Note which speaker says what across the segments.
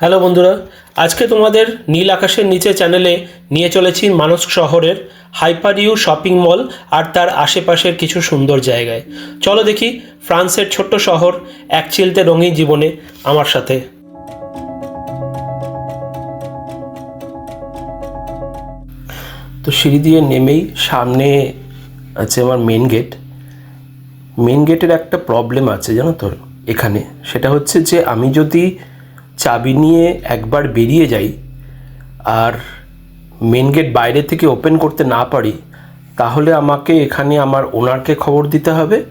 Speaker 1: Hello বন্ধুরা, আজকে তোমাদের নীল আকাশের নিচে চ্যানেলে নিয়ে চলেছি মানস শহরের হাইপার ইউ শপিং মল আর তার আশেপাশের কিছু সুন্দর জায়গায়। চলো দেখি ফ্রান্সের ছোট্ট শহর এক চিলতে রঙিন জীবনে আমার সাথে। তো সিঁড়ি দিয়ে নেমেই সামনে আছে আমার মেন গেট মেন গেটের একটা প্রবলেম আছে, জানো তো? এখানে সেটা হচ্ছে যে আমি যদি চাবি নিয়ে একবার বেরিয়ে যাই আর মেন গেট বাইরে থেকে ওপেন করতে না পারি, তাহলে আমাকে এখানে আমার ওনারকে খবর দিতে হবে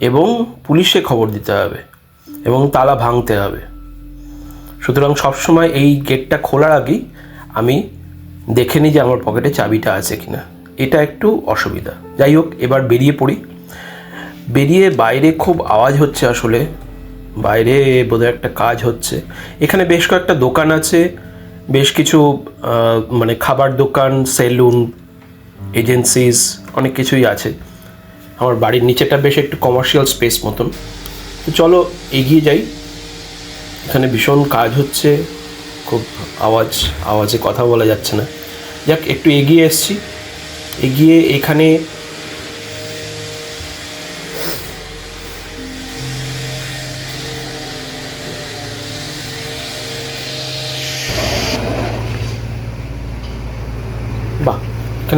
Speaker 1: এবং পুলিশে খবর দিতে হবে এবং তালা ভাঙতে হবে। সুতরাং সবসময় এই গেটটা খোলার আগেই আমি দেখে নিই যে আমার পকেটে চাবিটা আছে কি না এটা একটু অসুবিধা। যাই হোক, এবার বেরিয়ে পড়ি। বেরিয়ে বাইরে খুব আওয়াজ হচ্ছে আসলে। বাইরে বোধহয় একটা কাজ হচ্ছে। এখানে বেশ কয়েকটা দোকান আছে, বেশ কিছু মানে খাবার দোকান, সেলুন, এজেন্সিস, অনেক কিছুই আছে। আমার বাড়ির নিচেটা বেশ একটু কমার্শিয়াল স্পেস মতন। তো চলো এগিয়ে যাই। এখানে ভীষণ কাজ হচ্ছে, খুব আওয়াজ, আওয়াজে কথা বলা যাচ্ছে না। যাক, একটু এগিয়ে এসছি। এগিয়ে এখানে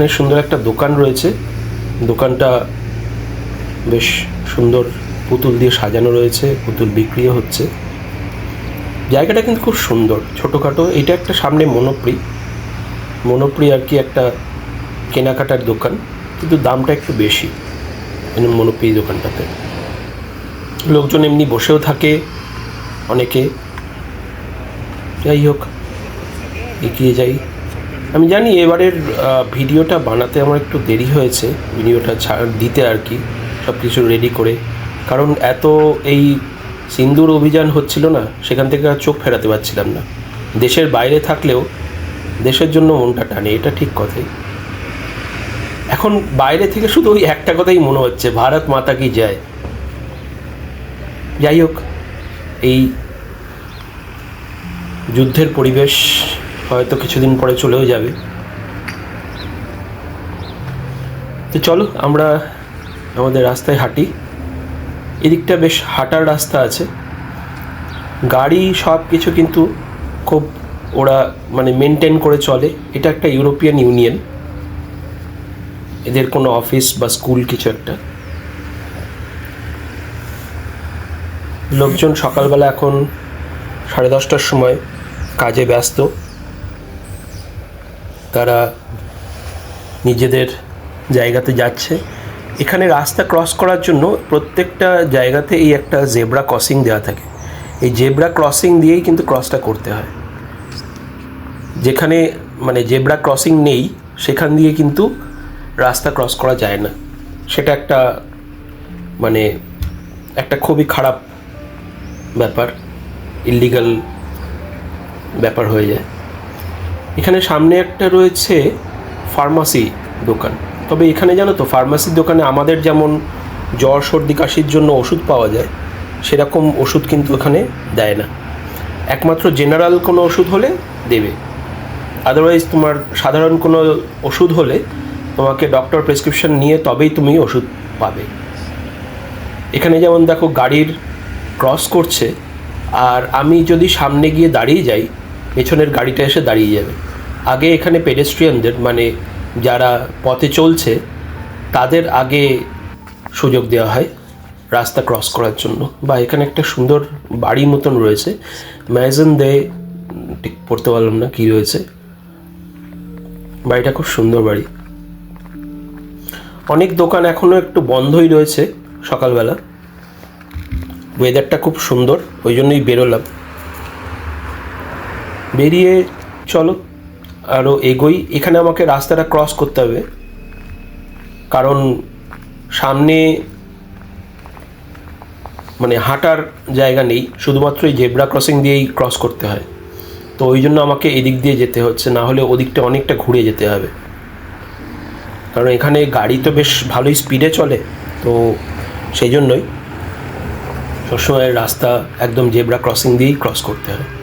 Speaker 1: এখানে সুন্দর একটা দোকান রয়েছে। দোকানটা বেশ সুন্দর পুতুল দিয়ে সাজানো রয়েছে, পুতুল বিক্রিও হচ্ছে। জায়গাটা কিন্তু খুব সুন্দর, ছোটোখাটো। এটা একটা সামনে মনোপ্রি। মনোপ্রি আর কি একটা কেনাকাটার দোকান, কিন্তু দামটা একটু বেশি মানে মনোপ্রি দোকানটাতে। লোকজন এমনি বসেও থাকে অনেকে। যাই হোক, এগিয়ে যাই। আমি জানি এবারের ভিডিওটা বানাতে আমার একটু দেরি হয়েছে, ভিডিওটা ছাড় দিতে আর কি সব কিছু রেডি করে। কারণ এত এই সিন্দুর অভিযান হচ্ছিল না, সেখান থেকে আর চোখ ফেরাতে পারছিলাম না। দেশের বাইরে থাকলেও দেশের জন্য মনটা টানে, এটা ঠিক কথাই। এখন বাইরে থেকে শুধু ওই একটা কথাই মনে হচ্ছে, ভারত মাতা কি যায় যাই হোক, এই যুদ্ধের পরিবেশ হয়তো কিছুদিন পরে চলেও যাবে। তো চলো, আমরা আমাদের রাস্তায় হাঁটি। এদিকটা বেশ হাঁটার রাস্তা আছে। গাড়ি সব কিছু কিন্তু খুব ওরা মানে মেনটেন করে চলে। এটা একটা ইউরোপিয়ান ইউনিয়ন এদের কোনো অফিস বা স্কুল কিছু একটা। লোকজন সকালবেলা এখন সাড়ে দশটার সময় কাজে ব্যস্ত। তারা নিজেদের জায়গাতে যাচ্ছে। এখানে রাস্তা ক্রস করার জন্য প্রত্যেকটা জায়গাতে এই একটা জেব্রা ক্রসিং দেওয়া থাকে। এই জেব্রা ক্রসিং দিয়েই কিন্তু ক্রসটা করতে হয়। যেখানে মানে জেব্রা ক্রসিং নেই, সেখান দিয়ে কিন্তু রাস্তা ক্রস করা যায় না। সেটা একটা মানে একটা খুবই খারাপ ব্যাপার ইলিগাল ব্যাপার হয়ে যায়। এখানে সামনে একটা রয়েছে ফার্মাসি দোকান। তবে এখানে জানো তো ফার্মাসির দোকানে আমাদের যেমন জ্বর, সর্দি, কাশির জন্য ওষুধ পাওয়া যায়, সেরকম ওষুধ কিন্তু এখানে দেয় না। একমাত্র জেনারেল কোনো ওষুধ হলে দেবে। আদারওয়াইজ তোমার সাধারণ কোনো ওষুধ হলে তোমাকে ডক্টর প্রেসক্রিপশন নিয়ে তবেই তুমি ওষুধ পাবে। এখানে যেমন দেখো গাড়ির ক্রস করছে, আর আমি যদি সামনে গিয়ে দাঁড়িয়ে যাই পেছনের গাড়িটা এসে দাঁড়িয়ে যাবে। আগে এখানে পেডেস্ট্রিয়ানদের মানে যারা পথে চলছে, তাদের আগে সুযোগ দেওয়া হয় রাস্তা ক্রস করার জন্য। বা এখানে একটা সুন্দর বাড়ি মতন রয়েছে। ম্যাজন দে ঠিক পড়তে পারলাম না কী রয়েছে। বাড়িটা খুব সুন্দর বাড়ি। অনেক দোকান এখনও একটু বন্ধই রয়েছে সকালবেলা। ওয়েদারটা খুব সুন্দর, ওই জন্যই বেরোলাম। বেরিয়ে চলো আরও এগোই। এখানে আমাকে রাস্তাটা ক্রস করতে হবে। কারণ সামনে মানে হাঁটার জায়গা নেই, শুধুমাত্র এই জেব্রা ক্রসিং দিয়েই ক্রস করতে হয়। তো ওই জন্য আমাকে এদিক দিয়ে যেতে হচ্ছে, না হলে ওদিকটা অনেকটা ঘুরে যেতে হবে। কারণ এখানে গাড়ি তো বেশ ভালোই স্পিডে চলে, তো সেই জন্যই সবসময় রাস্তা একদম জেব্রা ক্রসিং দিয়েই ক্রস করতে হয়।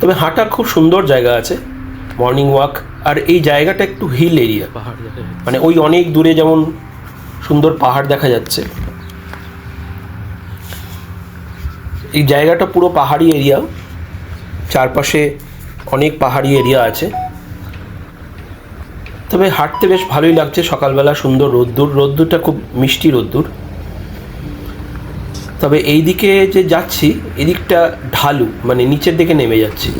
Speaker 1: তবে হাঁটার খুব সুন্দর জায়গা আছে মর্নিং ওয়াক আর এই জায়গাটা একটু হিল এরিয়া
Speaker 2: পাহাড়
Speaker 1: মানে ওই অনেক দূরে যেমন সুন্দর পাহাড় দেখা যাচ্ছে। এই জায়গাটা পুরো পাহাড়ি এরিয়া চারপাশে অনেক পাহাড়ি এরিয়া আছে। তবে হাঁটতে বেশ ভালোই লাগছে সকালবেলা সুন্দর রোদ্দুর রোদ্দুরটা খুব মিষ্টি রোদ্দুর। তবে এই দিকে যে যাচ্ছি, এদিকটা ঢালু মানে নিচের দিকে নেমে যাচ্ছি।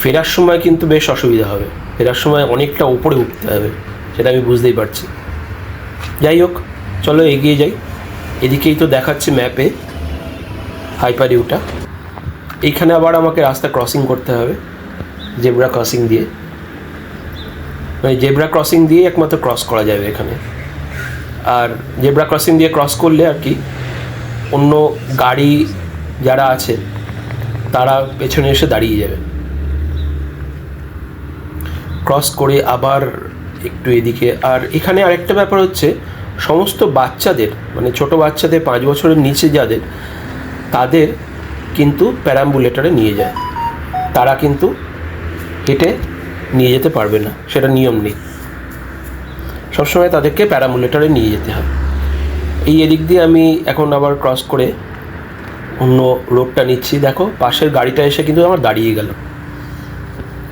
Speaker 1: ফেরার সময় কিন্তু বেশ অসুবিধা হবে। ফেরার সময় অনেকটা উপরে উঠতে হবে, সেটা আমি বুঝতেই পারছি। যাই হোক, চলো এগিয়ে যাই। এদিকেই তো দেখাচ্ছে ম্যাপে হাইপার ইউটা এইখানে আবার আমাকে রাস্তা ক্রসিং করতে হবে, জেব্রা ক্রসিং দিয়ে। মানে জেব্রা ক্রসিং দিয়ে একমাত্র ক্রস করা যাবে এখানে। আর জেব্রা ক্রসিং দিয়ে ক্রস করলে আর কি অন্য গাড়ি যারা আছে, তারা পেছনে এসে দাঁড়িয়ে যাবে। ক্রস করে আবার একটু এদিকে। আর এখানে আরেকটা ব্যাপার হচ্ছে, সমস্ত বাচ্চাদের মানে ছোট বাচ্চাদের, পাঁচ বছরের নিচে যাদের, তাদের কিন্তু প্যারাম্বুলেটারে নিয়ে যায়। তারা কিন্তু হেঁটে নিয়ে যেতে পারবে না, সেটা নিয়ম নেই। সবসময় তাদেরকে প্যারামুলেটারে নিয়ে যেতে হয়। এই এদিক দিয়ে আমি এখন আবার ক্রস করে অন্য রোডটা নিচ্ছি। দেখো, পাশের গাড়িটা এসে কিন্তু আমার দাঁড়িয়ে গেল।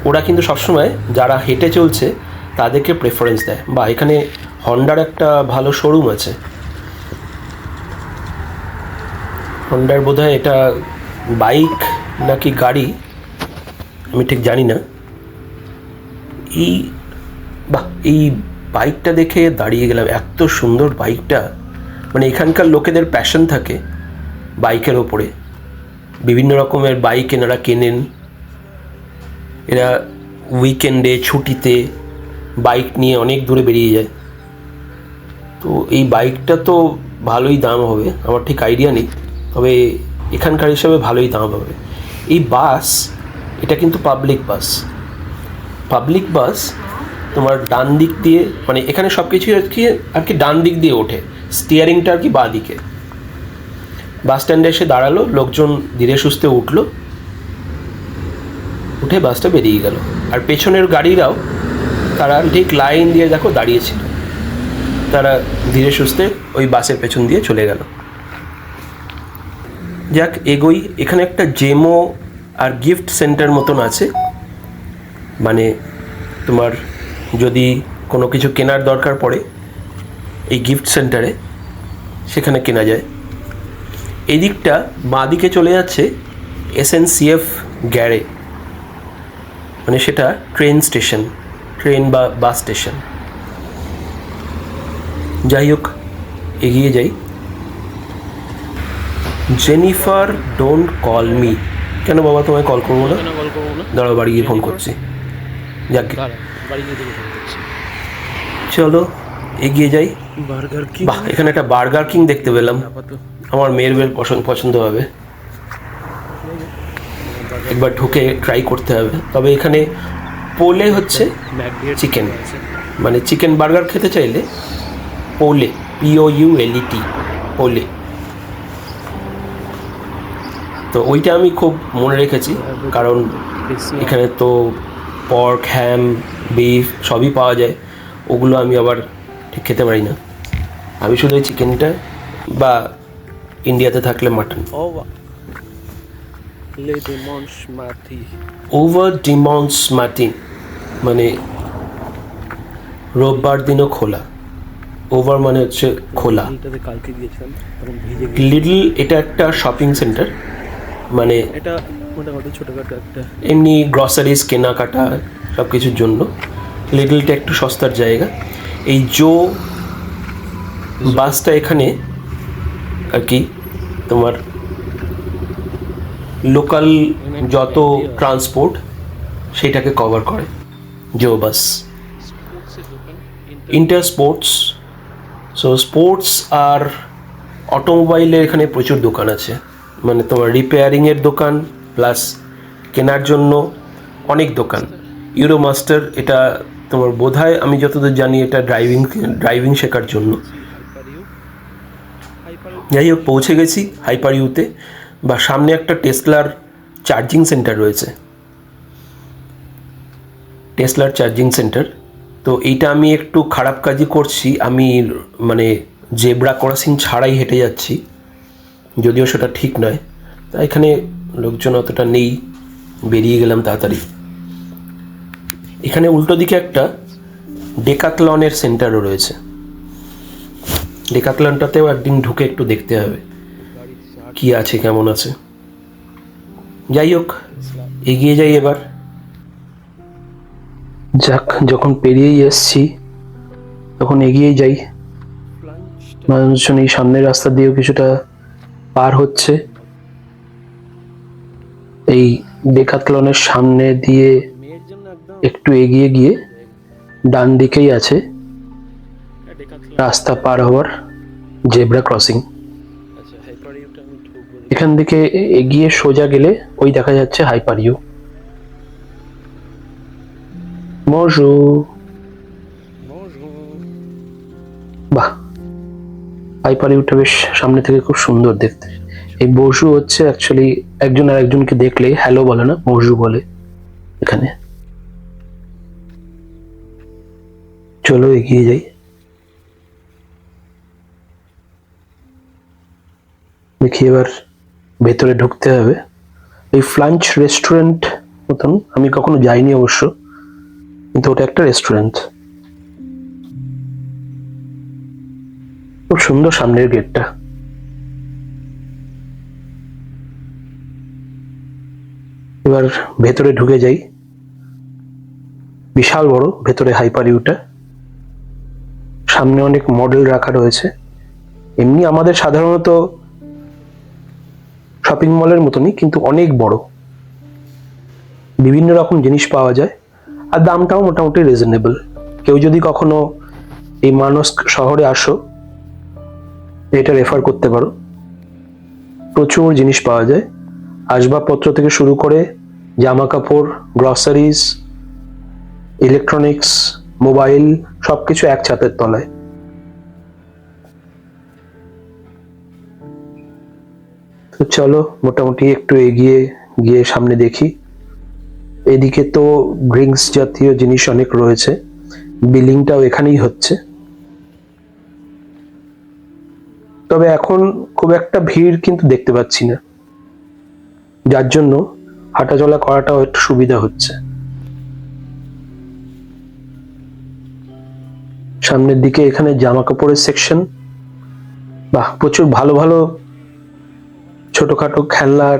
Speaker 1: ওরা কিন্তু সবসময় যারা হেঁটে চলছে, তাদেরকে প্রেফারেন্স দেয়। বা এখানে হন্ডার একটা ভালো শোরুম আছে। হন্ডার বোধহয় এটা বাইক নাকি গাড়ি? আমি ঠিক জানি না। এই, বাহ, এই বাইকটা দেখে দাঁড়িয়ে গেলাম। এত সুন্দর বাইকটা মানে এখানকার লোকেদের প্যাশন থাকে বাইকের ওপরে। বিভিন্ন রকমের বাইক এনারা কেনেন। এরা উইকেন্ডে ছুটিতে বাইক নিয়ে অনেক দূরে বেরিয়ে যায়। তো এই বাইকটা তো ভালোই দাম হবে, আমার ঠিক আইডিয়া নেই। তবে এখানকার হিসাবে ভালোই দাম হবে। এই বাস এটা কিন্তু পাবলিক বাস পাবলিক বাস তোমার ডান দিক দিয়ে মানে এখানে সব কিছুই আর কি আর কি ডান দিক দিয়ে ওঠে। স্টিয়ারিংটা আর কি বাঁ দিকে বাস স্ট্যান্ডে এসে দাঁড়াল, লোকজন ধীরে সুস্থে উঠল, উঠে বাসটা বেরিয়ে গেল। আর পেছনের গাড়িরাও, তারা ঠিক লাইন দিয়ে দেখো দাঁড়িয়েছিল। তারা ধীরে সুস্থে ওই বাসের পেছন দিয়ে চলে গেল। যাক, এগোই। এখানে একটা জেমো আর গিফট সেন্টার মতন আছে। মানে তোমার যদি কোনো কিছু কেনার দরকার পড়ে এই গিফট সেন্টারে সেখানে কেনা যায়। এই দিকটা বাঁ দিকে চলে যাচ্ছে এসএনসিএফ গ্যারে মানে সেটা ট্রেন স্টেশন ট্রেন বা বাস স্টেশন যাই হোক এগিয়ে যাই। জেনিফার ডোন্ট কল মি কেন বাবা তোমায় কল করব না? দাঁড়াও বাড়ি গিয়ে ফোন করছি। যাক। চলো এগিয়ে যাই।
Speaker 2: বার্গার কি
Speaker 1: বাহ এখানে। একটা বার্গার কিং দেখতে পেলাম। আমার মেয়ের বের পছন্দ পছন্দ হবে। একবার ঢুকে ট্রাই করতে হবে। তবে এখানে পোলে হচ্ছে চিকেন মানে চিকেন বার্গার খেতে চাইলে পোলে পিও ইউ এল টি পোলে। তো ওইটা আমি খুব মনে রেখেছি কারণ এখানে তো পর্ক হ্যাম বিফ সবই পাওয়া যায়। ওগুলো আমি আবার ঠিক খেতে পারি না। আমি শুধু ওই চিকেনটা বা ইন্ডিয়াতে থাকলে মাটন। ওভার ডিমন্স মার্টিন মানে রোববার দিনও খোলা। ওভার মানে হচ্ছে খোলা। লিডল এটা একটা শপিং সেন্টার মানে
Speaker 2: এটা মোটামুটি ছোটোখাটো একটা।
Speaker 1: এমনি গ্রসারিজ কেনাকাটা সব কিছুর জন্য। লিডলটা একটু সস্তার জায়গা। এই জো বাসটা এখানে আর কি তোমার লোকাল যত ট্রান্সপোর্ট সেটাকে কভার করে, জো bus. Inter sports so sports আর অটোমোবাইলের এখানে প্রচুর দোকান আছে। মানে তোমার রিপেয়ারিংয়ের দোকান প্লাস কেনার জন্য অনেক দোকান। ইউরো মাস্টার এটা তোমার বোধহয় আমি যতদূর জানি এটা ড্রাইভিং ড্রাইভিং শেখার জন্য। যাই হোক, পৌঁছে গেছি হাইপার ইউতে বা সামনে একটা টেসলার চার্জিং সেন্টার রয়েছে। টেসলার চার্জিং সেন্টার তো এইটা আমি একটু খারাপ কাজই করছি, আমি মানে জেব্রা ক্রসিং ছাড়াই হেঁটে যাচ্ছি, যদিও সেটা ঠিক নয়। তা এখানে লোকজন অতটা নেই, বেরিয়ে গেলাম তাড়াতাড়ি। এখানে উল্টো দিকে একটা ডেকাথলনের সেন্টারও রয়েছে। ডেকাথলনটাতেও একদিন ঢুকে একটু দেখতে হবে কি আছে, কেমন আছে। যাই হোক, এগিয়ে যাই এবার। যাক, যখন পেরিয়েই এসছি, তখন এগিয়ে যাই। মানুষজন এই সামনের রাস্তা দিয়েও কিছুটা পার হচ্ছে। এই ডেকাথলনের সামনে দিয়ে একটু এগিয়ে গিয়ে ডান দিকেই আছে রাস্তা পার হওয়ার জেব্রা ক্রসিং।
Speaker 2: আচ্ছা
Speaker 1: এখান থেকে এগিয়ে সোজা গেলে ওই দেখা যাচ্ছে হাইপার ইউ মজু বাহ। হাইপার ইউটা বেশ সামনে থেকে খুব সুন্দর দেখতে। এই বসু হচ্ছে অ্যাকচুয়ালি একজন আর একজনকে দেখলে হ্যালো বলে না বসু বলে এখানে। চলো এগিয়ে যাই। দেখি এবার ভেতরে ঢুকতে হবে। এই ফ্লাঞ্চ রেস্টুরেন্ট মতন, আমি কখনো যাইনি অবশ্য, কিন্তু ওটা একটা রেস্টুরেন্ট খুব সুন্দর সামনের গেটটা। এবার ভেতরে ঢুকে যাই। বিশাল বড়, ভেতরে হাইপার ইউটা। সামনে অনেক মডেল রাখা রয়েছে। এমনি আমাদের সাধারণত শপিং মলের মতনই, কিন্তু অনেক বড়। বিভিন্ন রকম জিনিস পাওয়া যায়, আর দামটাও মোটামুটি রিজনেবল কেউ যদি কখনো এই মানস শহরে আসো, এটা রেফার করতে পারো। প্রচুর জিনিস পাওয়া যায়। আসবাবপত্র থেকে শুরু করে জামা কাপড় গ্রসারিজ ইলেকট্রনিক্স মোবাইল, সবকিছু এক ছাতের তলায়। তো চলো, মোটামুটি একটু এগিয়ে গিয়ে সামনে দেখি। এদিকে তো ড্রিঙ্কস জাতীয় জিনিস অনেক রয়েছে। বিলিংটাও এখানেই হচ্ছে। তবে এখন খুব একটা ভিড় কিন্তু দেখতে পাচ্ছি না। যার জন্য হাঁটাচলা করাটাও একটু সুবিধা হচ্ছে। সামনের দিকে এখানে জামা কাপড়ের সেকশন বাহ, প্রচুর ভালো ভালো ছোটখাটো খেলনার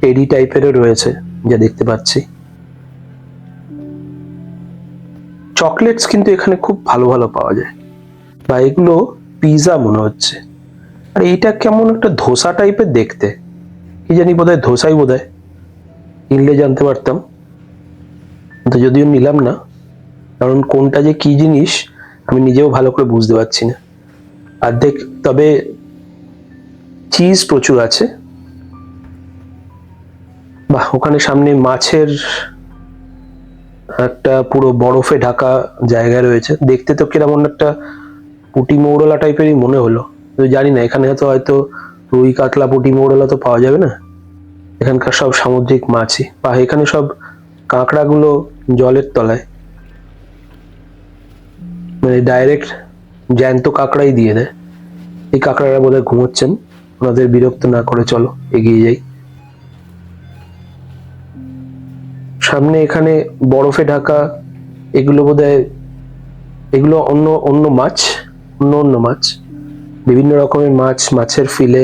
Speaker 1: টেডি টাইপেরও রয়েছে, যা দেখতে পাচ্ছি। চকলেটস কিন্তু এখানে খুব ভালো ভালো পাওয়া যায়। বা এগুলো পিৎজা মনে হচ্ছে। আর এইটা কেমন একটা ধোসা টাইপের দেখতে। কি জানি বোধহয় ধোসাই বোধহয়। কিনলে জানতে পারতাম। কিন্তু যদিও নিলাম না। কারণ কোনটা যে কি জিনিস আমি নিজেও ভালো করে বুঝতে পারছি না। আর দেখ, তবে চিজ প্রচুর আছে। বাহ, ওখানে সামনে মাছের একটা পুরো বরফে ঢাকা জায়গা রয়েছে। দেখতে তো কীরকম একটা পুটি মৌরলা টাইপেরই মনে হলো। জানি না, এখানে তো হয়তো রুই, কাতলা পুটি মৌরলা তো পাওয়া যাবে না? এখানকার সব সামুদ্রিক মাছই। বা এখানে সব কাঁকড়াগুলো জলের তলায়। মানে ডাইরেক্ট জ্যান্ত কাঁকড়াই দিয়ে দেয়। এই কাঁকড়ারা বোধহয় ঘুমোচ্ছেন। ওনাদের বিরক্ত না করে চলো, এগিয়ে যাই। সামনে এখানে বরফে ঢাকা, এগুলো বোধহয়, এগুলো অন্য অন্য মাছ, অন্য অন্য মাছ। বিভিন্ন রকমের মাছ, মাছের ফিলে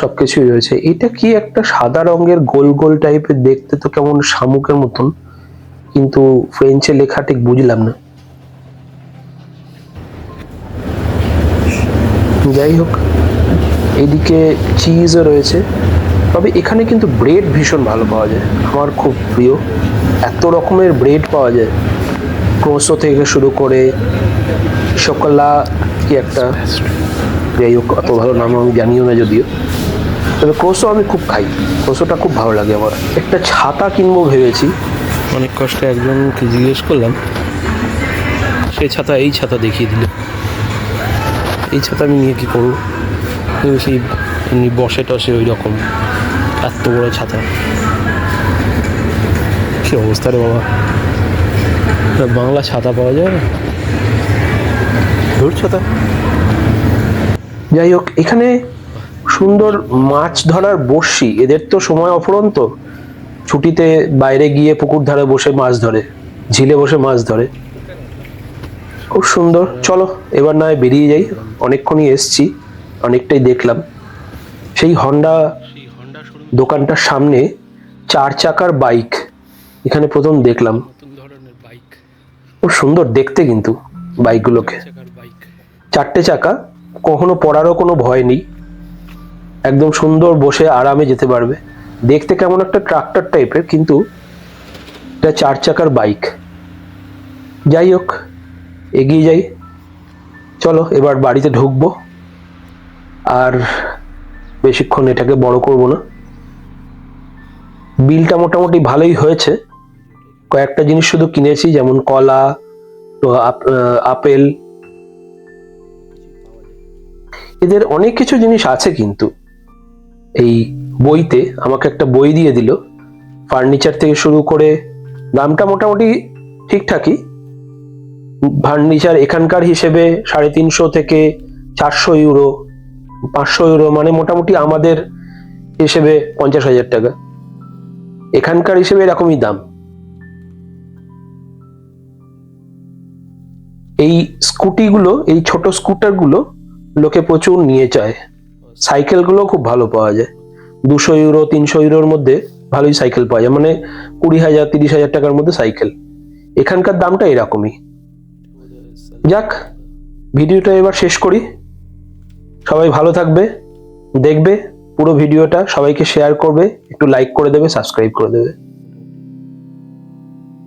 Speaker 1: সবকিছুই রয়েছে। এটা কি একটা সাদা রঙের গোল গোল টাইপের দেখতে তো কেমন শামুকের মতন? কিন্তু ফ্রেঞ্চে লেখা ঠিক বুঝলাম না। যাই হোক এইদিকে চিজও রয়েছে। তবে এখানে কিন্তু ব্রেড ভীষণ ভালো পাওয়া যায়। আমার খুব প্রিয়। এত রকমের ব্রেড পাওয়া যায়। ক্রোসো থেকে শুরু করে শোকলা কি একটা। যাই হোক, অত ভালো নাম আমি জানিও না যদিও। তবে ক্রোসো আমি খুব খাই। ক্রোসোটা খুব ভালো লাগে আমার। একটা ছাতা কিনবো ভেবেছি।
Speaker 2: অনেক কষ্টে একজনকে জিজ্ঞেস করলাম। সেই ছাতা, এই ছাতা দেখিয়ে দিল। এই ছাতা আমি নিয়ে কি করব? সেই এমনি বসে টসে ওই রকম এত বড় ছাতা। কি অবস্থা রে বাবা? বাংলা ছাতা পাওয়া যায় না?
Speaker 1: ধুর ছাতা। যাই হোক, এখানে সুন্দর মাছ ধরার বড়শি, এদের তো সময় অফুরন্ত। ছুটিতে বাইরে গিয়ে পুকুর ধারে বসে মাছ ধরে, ঝিলে বসে মাছ ধরে। খুব সুন্দর। চলো, এবার নয় বেরিয়ে যাই। অনেকক্ষণই এসছি, অনেকটাই দেখলাম। সেই হন্ডা দোকানটার সামনে চার চাকার বাইক। এখানে প্রথম দেখলাম। খুব সুন্দর দেখতে কিন্তু বাইকগুলোকে।
Speaker 2: বাইক
Speaker 1: চারটে চাকা, কখনো পড়ারও কোনো ভয় নেই। একদম সুন্দর বসে আরামে যেতে পারবে। দেখতে কেমন একটা ট্রাক্টর টাইপের কিন্তু এটা চার চাকার বাইক। যাই হোক এগিয়ে যাই। চলো, এবার বাড়িতে ঢুকবো। আর বেশিক্ষণ এটাকে বড় করব না। বিলটা মোটামুটি ভালোই হয়েছে। কয়েকটা জিনিস শুধু কিনেছি, যেমন কলা আপ- আপেল। এদের অনেক কিছু জিনিস আছে কিন্তু। এই বইতে আমাকে একটা বই দিয়ে দিল। ফার্নিচার থেকে শুরু করে দামটা মোটামুটি ঠিকঠাকই। ফার্নিচার এখানকার হিসেবে সাড়ে তিনশো থেকে চারশো ইউরো, পাঁচশো ইউরো মানে মোটামুটি আমাদের হিসেবে পঞ্চাশ হাজার টাকা। এখানকার হিসেবে এরকমই দাম। এই স্কুটিগুলো, এই ছোট স্কুটারগুলো লোকে প্রচুর নিয়ে যায়। সাইকেলগুলো খুব ভালো পাওয়া যায়। দুশো ইউরো, তিনশো ইউরোর মধ্যে ভালোই সাইকেল পাওয়া যায়। মানে কুড়ি হাজার, তিরিশ হাজার টাকার মধ্যে সাইকেল। এখানকার দামটা এরকমই। যাক, ভিডিওটা এবার শেষ করি। সবাই ভালো থাকবে, দেখবে পুরো ভিডিওটা, সবাইকে শেয়ার করবে, একটু লাইক করে দেবে সাবস্ক্রাইব করে দেবে।